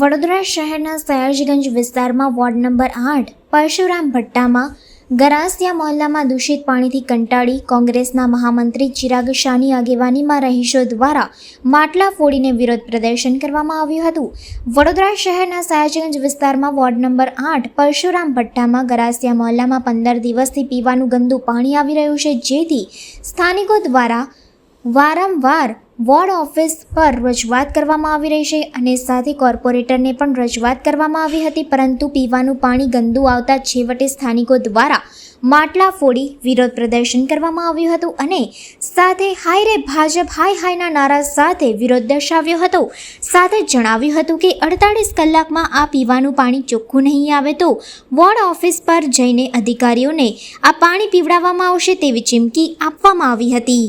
વડોદરા શહેરના સયાજગંજ વિસ્તારમાં ward number આઠ પરશુરામ ભટ્ટામાં ગરાસિયા મહોલ્લામાં દૂષિત પાણીથી કંટાળી કોંગ્રેસના મહામંત્રી ચિરાગ શાહની આગેવાનીમાં રહીશો દ્વારા માટલા ફોડીને વિરોધ પ્રદર્શન કરવામાં આવ્યું હતું. વડોદરા શહેરના સયાજીગંજ વિસ્તારમાં વોર્ડ નંબર આઠ પરશુરામ ભટ્ટામાં ગરાસિયા મહોલ્લામાં પંદર દિવસથી પીવાનું ગંદુ પાણી આવી રહ્યું છે, જેથી સ્થાનિકો દ્વારા વારંવાર વોર્ડ ઓફિસ પર રજૂઆત કરવામાં આવી રહી છે અને સાથે કોર્પોરેટરને પણ રજૂઆત કરવામાં આવી હતી, પરંતુ પીવાનું પાણી ગંદુ આવતા છેવટે સ્થાનિકો દ્વારા માટલા ફોડી વિરોધ પ્રદર્શન કરવામાં આવ્યું હતું અને સાથે હાય રે ભાજપ હાય હાયના નારા સાથે વિરોધ દર્શાવ્યો હતો. સાથે જણાવ્યું હતું કે અડતાળીસ કલાકમાં આ પીવાનું પાણી ચોખ્ખું નહીં આવે તો વોર્ડ ઓફિસ પર જઈને અધિકારીઓને આ પાણી પીવડાવવામાં આવશે તેવી ચીમકી આપવામાં આવી હતી.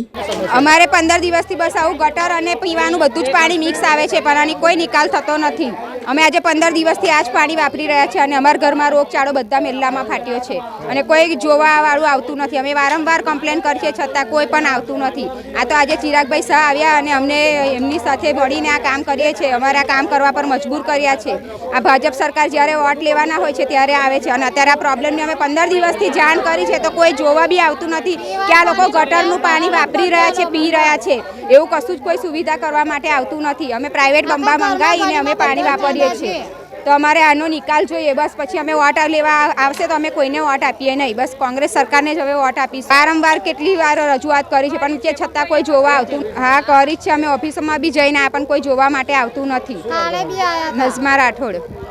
અમારે પંદર દિવસથી બસ આવું ગટર અને પીવાનું બધું જ પાણી મિક્સ આવે છે, પણ આની કોઈ નિકાલ થતો નથી. અમે આજે પંદર દિવસથી આ જ પાણી વાપરી રહ્યા છીએ અને અમારા ઘરમાં રોગચાળો બધા મેલ્લામાં ફાટ્યો છે. અને કોઈ જોવા વાળું આવતું નથી. અમે વારંવાર કમ્પ્લેન કરીએ છતાં કોઈ પણ આવતું નથી. આ તો આજે ચિરાગભાઈ શાહ આવ્યા અને અમને એમની સાથે મળીને આ કામ કરીએ છીએ. અમારા કામ કરવા પર મજબૂર કર્યા છે. આ ભાજપ સરકાર જ્યારે વોટ લેવાના હોય છે ત્યારે આવે છે. અને અત્યારે આ પ્રોબ્લેમની અમે પંદર દિવસથી જાણ કરી છે તો કોઈ જોવા બી આવતું નથી કે આ લોકો ગટરનું પાણી વાપરી રહ્યા છે, પી રહ્યા છે. એવું કશું જ કોઈ સુવિધા કરવા માટે આવતું નથી. અમે પ્રાઇવેટ બંબા મંગાવીને અમે પાણી વાપરીએ છીએ. તો અમારે આનો નિકાલ જોઈએ. બસ પછી અમે વોટ લેવા આવશે તો અમે કોઈને વોટ આપીએ નહીં. બસ કોંગ્રેસ સરકારને જ હવે વોટ આપીશું. વારંવાર કેટલી વાર રજૂઆત કરી છે પણ તે છતાં કોઈ જોવા આવતું હા કરી જ છે. અમે ઓફિસમાં બી જઈને આ પણ કોઈ જોવા માટે આવતું નથી. નઝમા રાઠોડ.